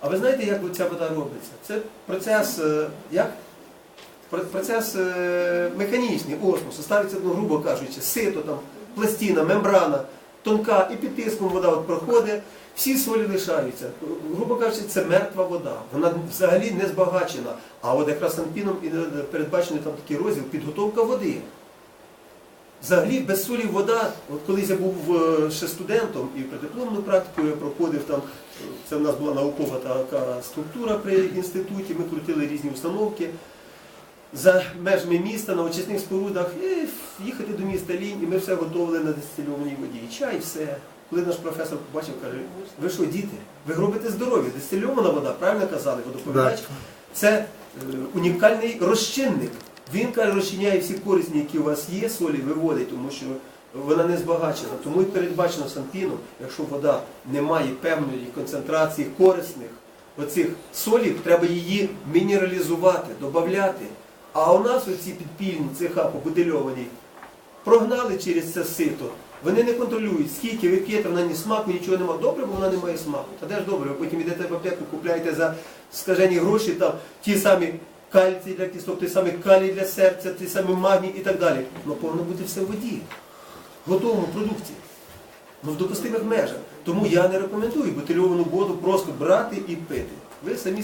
А ви знаєте, як ця вода робиться? Це процес, е, як? Процес е, механічний, осмосу. Ставиться, ну, грубо кажучи, сито, там, пластина, мембрана, тонка, і під тиском вода от проходить, всі солі лишаються. Грубо кажучи, це мертва вода. Вона взагалі не збагачена. А от якраз санпіном і, е, передбачений там такий розділ підготовка води. Взагалі без солі вода, от колись я був е, ще студентом і предипломну практику я проходив там, це в нас була наукова така структура при інституті, ми крутили різні установки за межами міста на очисних спорудах, і їхати до міста Лінь, і ми все готували на дистильованій воді. І чай, і все. Коли наш професор побачив, каже, ви що, діти, ви робите здоров'я, дистильована вода, правильно казали, водоповідач, це е, унікальний розчинник. Він каже, розчиняє всі корисні, які у вас є, солі виводить, тому що вона не збагачена. Тому і передбачено санпіном, якщо вода не має певної концентрації корисних оцих солів, треба її мінералізувати, додати. А у нас оці підпільні цеха побутильовані прогнали через це сито. Вони не контролюють, скільки ви п'єте, вона ні смаку, нічого немає. Добре, бо вона не має смаку. Та де ж добре, ви потім йдете в аптеку, купляєте за скажені гроші там ті самі кальцій для кісток, той самий калій для серця, той самий магній і так далі. Ну повинно бути все в воді, в готовому продукті. Ну в допустимих межах. Тому я не рекомендую бутильовану воду просто брати і пити. Ви самі